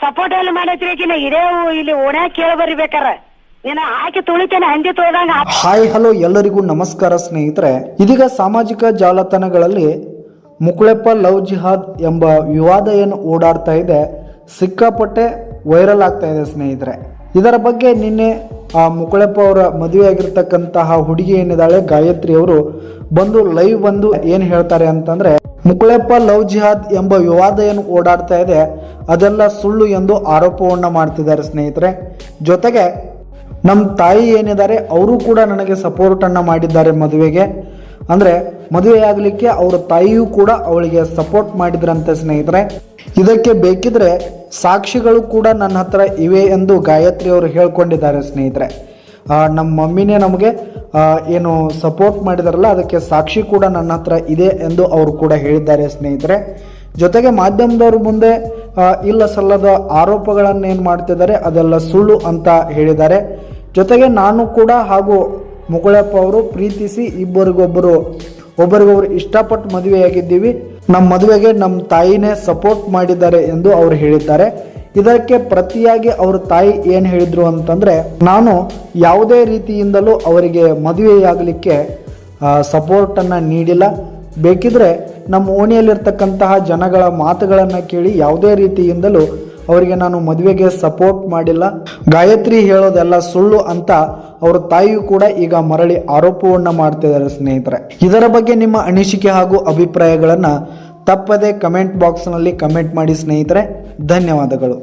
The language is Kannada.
ಸಪೋರ್ಟ್ ಎಲ್ಲ ಮಾಡೈತ್ರಿ ಕಿನ ಇದೇ ಇಲ್ಲಿ ಓಣ್ಯಾಗ ಕೇಳಿ ಬರಿಬೇಕಾರ ನೀನ ಹಾಕಿ ಹಾಯ್ ಹಲೋ ಎಲ್ಲರಿಗೂ ನಮಸ್ಕಾರ ಸ್ನೇಹಿತರೆ. ಇದೀಗ ಸಾಮಾಜಿಕ ಜಾಲತಾಣಗಳಲ್ಲಿ ಮುಕುಳೆಪ್ಪ ಲವ್ ಜಿಹಾದ್ ಎಂಬ ವಿವಾದ ಏನು ಓಡಾಡ್ತಾ ಇದೆ, ಸಿಕ್ಕಾಪಟ್ಟೆ ವೈರಲ್ ಆಗ್ತಾ ಇದೆ ಸ್ನೇಹಿತರೆ. ಇದರ ಬಗ್ಗೆ ನಿನ್ನೆ, ಆ, ಮುಕುಳೆಪ್ಪ ಅವರ ಮದುವೆ ಆಗಿರ್ತಕ್ಕಂತಹ ಹುಡುಗಿ ಏನಿದ್ದಾಳೆ, ಗಾಯತ್ರಿ ಅವರು ಬಂದು ಲೈವ್ ಬಂದು ಏನು ಹೇಳ್ತಾರೆ ಅಂತಂದ್ರೆ ಮುಕುಳೆಪ್ಪ ಲವ್ ಜಿಹಾದ್ ಎಂಬ ವಿವಾದ ಏನು ಓಡಾಡ್ತಾ ಇದೆ. ಅದೆಲ್ಲ ಸುಳ್ಳು ಎಂದು ಆರೋಪವನ್ನು ಮಾಡ್ತಿದ್ದಾರೆ ಸ್ನೇಹಿತರೆ. ಜೊತೆಗೆ ನಮ್ಮ ತಾಯಿ ಏನಿದ್ದಾರೆ, ಅವರು ಕೂಡ ನನಗೆ ಸಪೋರ್ಟನ್ನು ಮಾಡಿದ್ದಾರೆ ಮದುವೆಗೆ. ಅಂದರೆ ಮದುವೆಯಾಗಲಿಕ್ಕೆ ಅವರ ತಾಯಿಯೂ ಕೂಡ ಅವಳಿಗೆ ಸಪೋರ್ಟ್ ಮಾಡಿದ್ರಂತೆ ಸ್ನೇಹಿತರೆ. ಇದಕ್ಕೆ ಬೇಕಿದ್ರೆ ಸಾಕ್ಷಿಗಳು ಕೂಡ ನನ್ನ ಹತ್ರ ಇವೆ ಎಂದು ಗಾಯತ್ರಿ ಅವರು ಹೇಳ್ಕೊಂಡಿದ್ದಾರೆ ಸ್ನೇಹಿತರೆ. ನಮ್ಮ ಮಮ್ಮಿನೇ ನಮಗೆ ಏನು ಸಪೋರ್ಟ್ ಮಾಡಿದಾರಲ್ಲ, ಅದಕ್ಕೆ ಸಾಕ್ಷಿ ಕೂಡ ನನ್ನ ಹತ್ರ ಇದೆ ಎಂದು ಅವರು ಕೂಡ ಹೇಳಿದ್ದಾರೆ ಸ್ನೇಹಿತರೆ. ಜೊತೆಗೆ ಮಾಧ್ಯಮದವ್ರ ಮುಂದೆ ಇಲ್ಲ ಸಲ್ಲದ ಆರೋಪಗಳನ್ನು ಏನು ಮಾಡ್ತಿದ್ದಾರೆ, ಅದೆಲ್ಲ ಸುಳ್ಳು ಅಂತ ಹೇಳಿದ್ದಾರೆ. ಜೊತೆಗೆ ನಾನು ಕೂಡ ಹಾಗೂ ಮುಗುಳಪ್ಪ ಅವರು ಪ್ರೀತಿಸಿ ಇಬ್ಬರಿಗೊಬ್ಬರು, ಒಬ್ಬರಿಗೊಬ್ಬರು ಇಷ್ಟಪಟ್ಟು ಮದುವೆಯಾಗಿದ್ದೀವಿ. ನಮ್ಮ ಮದುವೆಗೆ ನಮ್ಮ ತಾಯಿನೇ ಸಪೋರ್ಟ್ ಮಾಡಿದ್ದಾರೆ ಎಂದು ಅವರು ಹೇಳಿದ್ದಾರೆ. ಇದಕ್ಕೆ ಪ್ರತಿಯಾಗಿ ಅವ್ರ ತಾಯಿ ಏನು ಹೇಳಿದ್ರು ಅಂತಂದ್ರೆ, ನಾನು ಯಾವುದೇ ರೀತಿಯಿಂದಲೂ ಅವರಿಗೆ ಮದುವೆಯಾಗಲಿಕ್ಕೆ ಸಪೋರ್ಟನ್ನು ನೀಡಿಲ್ಲ. ಬೇಕಿದ್ರೆ ನಮ್ಮ ಓಣಿಯಲ್ಲಿರ್ತಕ್ಕಂತಹ ಜನಗಳ ಮಾತುಗಳನ್ನು ಕೇಳಿ ಯಾವುದೇ ರೀತಿಯಿಂದಲೂ ಅವರಿಗೆ ನಾನು ಮದುವೆಗೆ ಸಪೋರ್ಟ್ ಮಾಡಿಲ್ಲ. ಗಾಯತ್ರಿ ಹೇಳೋದೆಲ್ಲ ಸುಳ್ಳು ಅಂತ ಅವರ ತಾಯಿಯು ಕೂಡ ಈಗ ಮರಳಿ ಆರೋಪವನ್ನು ಮಾಡ್ತಿದ್ದಾರೆ ಸ್ನೇಹಿತರೆ. ಇದರ ಬಗ್ಗೆ ನಿಮ್ಮ ಅನಿಸಿಕೆ ಹಾಗೂ ಅಭಿಪ್ರಾಯಗಳನ್ನು ತಪ್ಪದೆ ಕಮೆಂಟ್ ಬಾಕ್ಸ್ನಲ್ಲಿ ಕಮೆಂಟ್ ಮಾಡಿ ಸ್ನೇಹಿತರೆ ಧನ್ಯವಾದಗಳು.